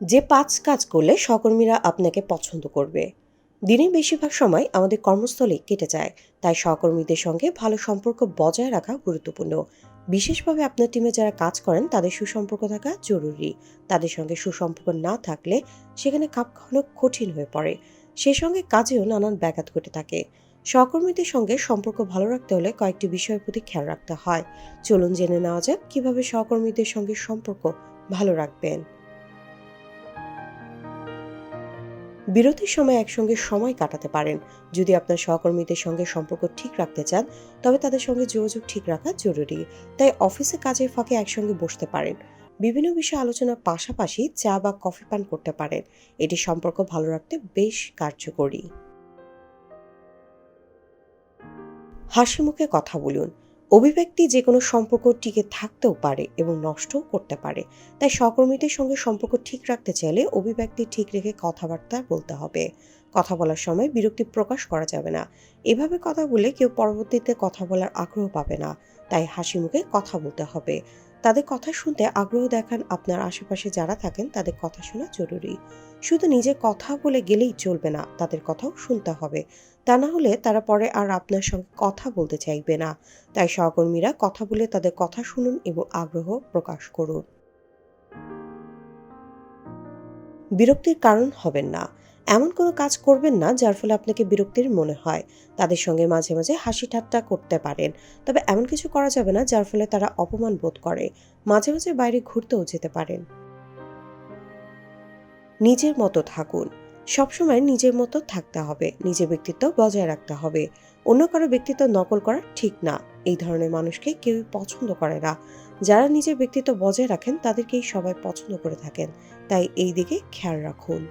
যে পাঁচ কাজ করলে সহকর্মীরা আপনাকে পছন্দ করবে। দিনের বেশিরভাগ সময় আমাদের কর্মস্থলে কেটে যায়, তাই সহকর্মীদের সঙ্গে ভালো সম্পর্ক বজায় রাখা গুরুত্বপূর্ণ। বিশেষভাবে আপনার টিমে যারা কাজ করেন, তাদের সুসম্পর্ক থাকা জরুরি। তাদের সঙ্গে সুসম্পর্ক না থাকলে সেখানে খাপ খাওয়ানো কঠিন হয়ে পড়ে। সে সঙ্গে কাজেও নানান ব্যাঘাত ঘটে থাকে। সহকর্মীদের সঙ্গে সম্পর্ক ভালো রাখতে হলে কয়েকটি বিষয়ের প্রতি খেয়াল রাখতে হয়। চলুন জেনে নেওয়া যাক কীভাবে সহকর্মীদের সঙ্গে সম্পর্ক ভালো রাখবেন। বিরতির সময় একসঙ্গে সময় কাটাতে পারেন। যদি আপনার সহকর্মীদের সঙ্গে সম্পর্ক ঠিক রাখতে চান, তবে তাদের সঙ্গে যোগাযোগ ঠিক রাখা জরুরি। তাই অফিসে কাজের ফাঁকে একসঙ্গে বসতে পারেন। বিভিন্ন বিষয়ে আলোচনার পাশাপাশি চা বা কফি পান করতে পারেন। এটি সম্পর্ক ভালো রাখতে বেশ কার্যকরী। হাসি মুখে কথা বলুন। অভিব্যক্তি যে কোনো সম্পর্ক টিকে থাকতেও পারে এবং নষ্টও করতে পারে। তাই সহকর্মীদের সঙ্গে সম্পর্ক ঠিক রাখতে চাইলে অভিব্যক্তি ঠিক রেখে কথাবার্তা বলতে হবে। কথা বলার সময় বিরক্তি প্রকাশ করা যাবে না। এভাবে কথা বলে কেউ পরবর্তীতে কথা বলার আগ্রহ পাবে না। তাই হাসি মুখে কথা বলতে হবে। তাদের কথা শুনতে আগ্রহ দেখান আপনার আশেপাশে যারা থাকেন, তাদের কথা শোনা জরুরি। শুধু নিজে কথা বলে গেলেই চলবে না, তাদের কথাও শুনতে হবে। তা না হলে তারা পরে আর আপনার সঙ্গে কথা বলতে চাইবে না। তাই সহকর্মীরা কথা বলে তাদের কথা শুনুন এবং আগ্রহ প্রকাশ করুন। বিরক্তির কারণ হবেন না। এমন কোনো কাজ করবেন না যার ফলে আপনাকে বিরক্তির মনে হয়। তাদের সঙ্গে মাঝে মাঝে হাসি ঠাট্টা করতে পারেন। তবে এমন কিছু করা যাবে না যার ফলে তারা অপমান বোধ করে। মাঝে মাঝে বাইরে ঘুরতেও যেতে পারেন। নিজের মতো থাকুন। সবসময় নিজের মতো থাকতে হবে। নিজের ব্যক্তিত্ব বজায় রাখতে হবে। অন্য কারও ব্যক্তিত্ব নকল করা ঠিক না। এই ধরনের মানুষকে কেউই পছন্দ করে না। যারা নিজের ব্যক্তিত্ব বজায় রাখেন, তাদেরকেই সবাই পছন্দ করে থাকেন। তাই এই দিকে খেয়াল রাখুন।